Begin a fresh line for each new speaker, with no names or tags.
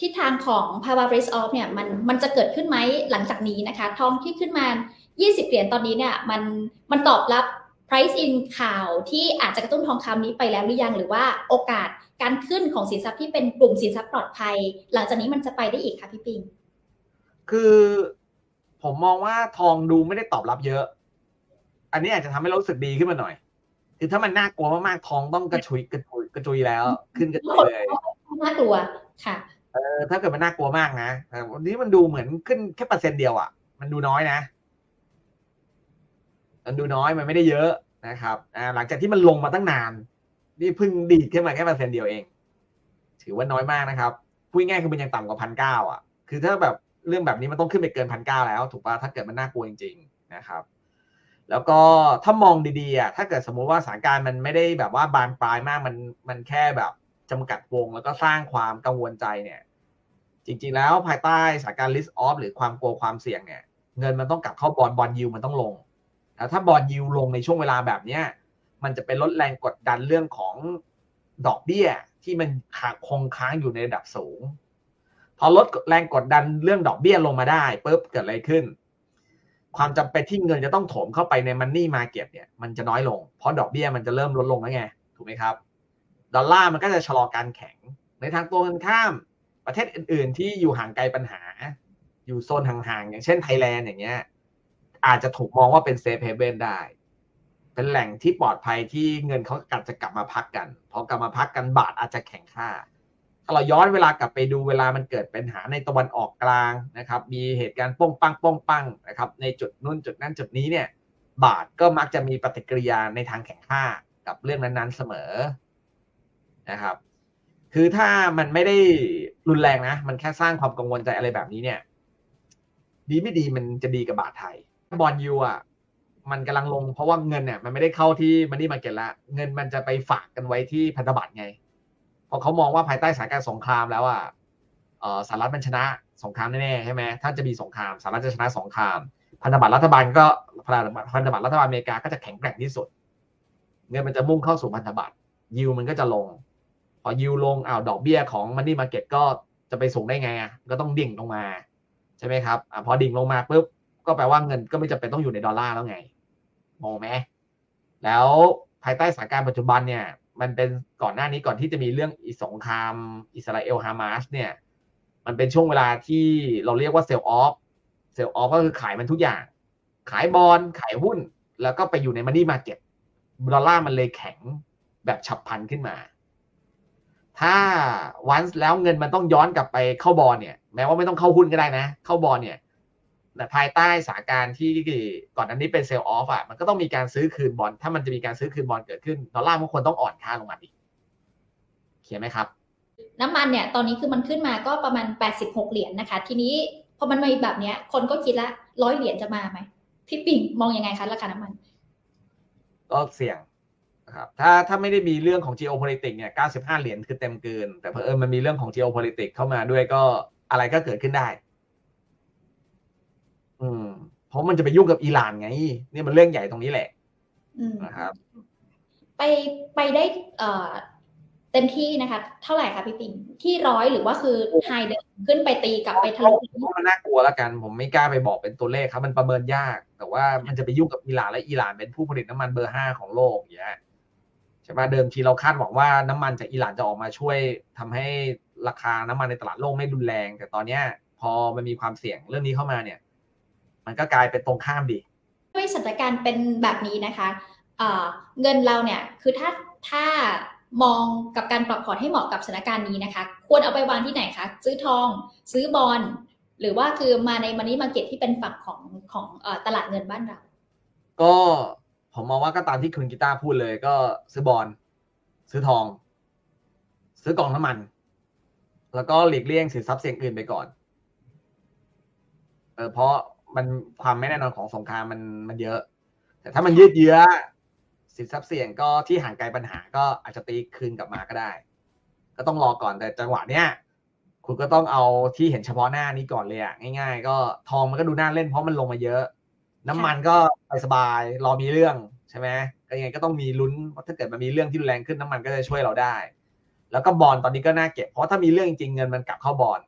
ทิศทางของภาวะ risk off เนี่ยมันมันจะเกิดขึ้นไหมหลังจากนี้นะคะ ทองที่ขึ้นมา 20 เหรียญตอนนี้เนี่ยมันมันตอบรับ price in ข่าวที่อาจจะกระตุ้นทองคำนี้ไปแล้วหรือยังหรือว่าโอกาสการขึ้นของสินทรัพย์ที่เป็นกลุ่มสินทรัพย์ปลอดภัย หลังจากนี้มันจะไปได้อีกค่ะพี่ปิง
คือผมมองว่าทองดูไม่ได้ตอบรับเยอะ อันนี้อาจจะทำให้เรารู้สึกดีขึ้นมาหน่อย คือถ้ามันน่ากลัวมากๆทองต้องกระชุยกระชุยกระจุยแล้ว ขึ้นกระจุยเลย
น่ากลัวค่ะ
เออถ้าเกิดมันน่ากลัวมากนะวันนี้มันดูเหมือนขึ้นแค่เปอร์เซ็นต์เดียวอะ มันดูน้อยนะ มันดูน้อยมันไม่ได้เยอะนะครับอ่าหลังจากที่มันลงมาตั้งนาน นี่เพิ่งดีดขึ้นมาแค่เปอร์เซ็นต์เดียวเอง ถือว่าน้อยมากนะครับพูดง่ายคือมันยังต่ำกว่าพันเก้าอะ คือถ้าแบบเรื่องแบบนี้มันต้องขึ้นไปเกินพันเก้าแล้ว ถูกป่ะถ้าเกิดมันน่ากลัวจริง ๆ นะครับแล้วก็ถ้ามองดีๆอะถ้าเกิดสมมุติว่าสถานการณ์มันไม่ได้แบบว่าบานปลายมากมันมันแค่แบบจำกัดวง แล้วก็สร้างความกังวลใจเนี่ย จริง ๆ แล้วภายใต้สถานการณ์ list off หรือความกลัวความเสี่ยงเนี่ย เงินมันต้องกลับเข้าบอลบอลยิวมันต้องลงแล้วถ้าบอลยิวลงในช่วงเวลาแบบเนี้ยมันจะเป็นลดแรงกดดันเรื่องของดอกเบี้ยที่มันคงค้างอยู่ในระดับสูง พอลดแรงกดดันเรื่องดอกเบี้ยลงมาได้ปุ๊บเกิดอะไรขึ้น ความจำเป็นที่เงินจะต้องโถมเข้าไปในมันนี่มาเก็ตเนี่ยมันจะน้อยลง เพราะดอกเบี้ยมันจะเริ่มลดลงแล้วไง ถูกไหมครับ ดอลลาร์มันก็จะชะลอการแข็ง ในทางตรงกันข้าม ประเทศอื่น ๆ ที่อยู่ห่างไกลปัญหา อยู่โซนห่างๆอย่างเช่นไทยแลนด์อย่างเงี้ย อาจจะถูกมองว่าเป็นเซฟเฮเบนได้ เป็นแหล่งที่ปลอดภัยที่เงินเขากลับจะกลับมาพักกันพอกลับมาพักกันบาทอาจจะแข็งค่า ถ้าเราย้อนเวลากลับไปดูเวลามันเกิดปัญหาในตะวันออกกลางนะครับ มีเหตุการณ์ป้องปังป้องปังนะครับ ในจุดนู้นจุดนั้นจุดนี้เนี่ย บาทก็มักจะมีปฏิกิริยาในทางแข็งค่ากับเรื่องนั้นๆเสมอนะครับ คือถ้ามันไม่ได้รุนแรงนะ มันแค่สร้างความกังวลใจอะไรแบบนี้เนี่ย ดีไม่ดีมันจะดีกับบาทไทย บอลยูอะ มันกำลังลงเพราะว่าเงินเนี่ยมันไม่ได้เข้าที่มันนี่มาเก็ตละ เงินมันจะไปฝากกันไว้ที่พันธบัตรไง เพราะเขามองว่าภายใต้สถานการณ์สงครามแล้วอะสหรัฐมันชนะสงครามแน่ๆใช่ไหมถ้าจะมีสงครามสหรัฐจะชนะสงคราม พันธบัตรรัฐบาลก็พันธบัตรพันธบัตรรัฐบาลอเมริกาก็จะแข็งแกร่งที่สุด เงินมันจะมุ่งเข้าสู่พันธบัตรยิวมันก็จะลง พอยิวลงอ้าวดอกเบี้ยของมันนี่มาเก็ตก็จะไปสูงได้ไงก็ต้องดิ่งลงมาใช่ไหมครับอพอดิ่งลงมาปุ๊บก็แปลว่าเงินก็ไม่จำเป็นต้องอยู่ในดอลลาร์แล้วไงมองไหมแล้วภายใต้สถานการณ์ปัจจุบันเนี่ย มันเป็นก่อนหน้านี้ก่อนที่จะมีเรื่องอิสงครามอิสราเอลฮามาสเนี่ย มันเป็นช่วงเวลาที่เราเรียกว่าเซลล์ออฟเซลล์ออฟก็คือขายมันทุกอย่าง ขายบอลขายหุ้น แล้วก็ไปอยู่ในมันนี่มาเก็ตดอลลาร์มันเลยแข็งแบบฉับพลันขึ้นมา ถ้าวันแล้วเงินมันต้องย้อนกลับไปเข้าบอลเนี่ย แม้ว่าไม่ต้องเข้าหุ้นก็ได้นะ เข้าบอลเนี่ยแต่ภายใต้สถานการณ์ที่ก่อนอันนี้เป็นเซลล์ออฟอะมันก็ต้องมีการซื้อคืนบอลถ้ามันจะมีการซื้อคืนบอลเกิดขึ้นดอลลาร์มันควรต้องอ่อนค่าลงมาอีกเขียนไหมครับ
น้ำมันเนี่ยตอนนี้คือมันขึ้นมาก็ประมาณ 86 เหรียญนะคะ ทีนี้พอมันมาแบบเนี้ย คนก็คิดละร้อยเหรียญจะมาไหมพี่ปิ่งมองยังไงคะราคาน้ำมัน
ก็เสี่ยง นะครับถ้าถ้าไม่ได้มีเรื่องของ geopolitics เนี่ย 95 เหรียญคือเต็มเกิน แต่เพอเอิญมันมีเรื่องของ geopolitics เข้ามาด้วยก็อะไรก็เกิดขึ้นได้ อืม เพราะมันจะไปยุ่งกับอิหร่านไง นี่มันเรื่องใหญ่ตรงนี้แหละ
อืม
นะครับ
ไปไปได้เอ่อเต็มที่นะคะ เท่าไหร่คะพี่ปิ่งที่ร้อยหรือว่าคือไฮเดิมขึ้นไปตีกลับไปทะลุ
ผมว่ามันน่ากลัวแล้วกัน ผมไม่กล้าไปบอกเป็นตัวเลขครับ มันประเมินยาก แต่ว่ามันจะไปยุ่งกับอิหร่านและอิหร่านเป็นผู้ผลิตน้ำมันเบอร์ห้าของโลกอย่างเงี้ยใช่ไหมเดิมทีเราคาดหวังว่าน้ำมันจากอิหร่านจะออกมาช่วยทำให้ราคาน้ำมันในตลาดโลกไม่รุนแรง แต่ตอนเนี้ยพอมันมีความเสี่ยงเรื่องนี้เข้ามาเนี่ย มันก็กลายเป็นตรงข้ามดิ
ด้วยสถานการณ์เป็นแบบนี้นะคะเอ่อเงินเราเนี่ยคือถ้าถ้ามองกับการปรับพอร์ตให้เหมาะกับสถานการณ์นี้นะคะ ควรเอาไปวางที่ไหนคะซื้อทอง ซื้อบอลหรือว่าคือมาในมันนี่มาเก็ตที่เป็นฝั่งของของเอ่อตลาดเงินบ้านเรา
ก็ ผมมองว่าก็ตามที่คุณกีตาร์พูดเลยก็ซื้อบอลซื้อทอง ซื้อกองน้ำมัน แล้วก็หลีกเลี่ยงสินทรัพย์เสี่ยงอื่นไปก่อน เออเพราะมันความไม่แน่นอนของสงครามมันมันเยอะ แต่ถ้ามันยืดเยื้อ สินทรัพย์เสี่ยงก็ที่ห่างไกลปัญหาก็อาจจะตีคืนกลับมาก็ได้ ก็ต้องรอก่อนแต่จังหวะเนี้ยคุณก็ต้องเอาที่เห็นเฉพาะหน้านี้ก่อนเลยอะง่าย ๆ ก็ทองมันก็ดูน่าเล่นเพราะมันลงมาเยอะ น้ำมันก็ไปสบายรอมีเรื่องใช่ไหมก็ยังไงก็ต้องมีลุ้นว่าถ้าเกิดมันมีเรื่องที่รุนแรงขึ้นน้ำมันก็จะช่วยเราได้ แล้วก็บอลตอนนี้ก็น่าเก็บเพราะถ้ามีเรื่องจริงเงินมันกลับเข้าบอล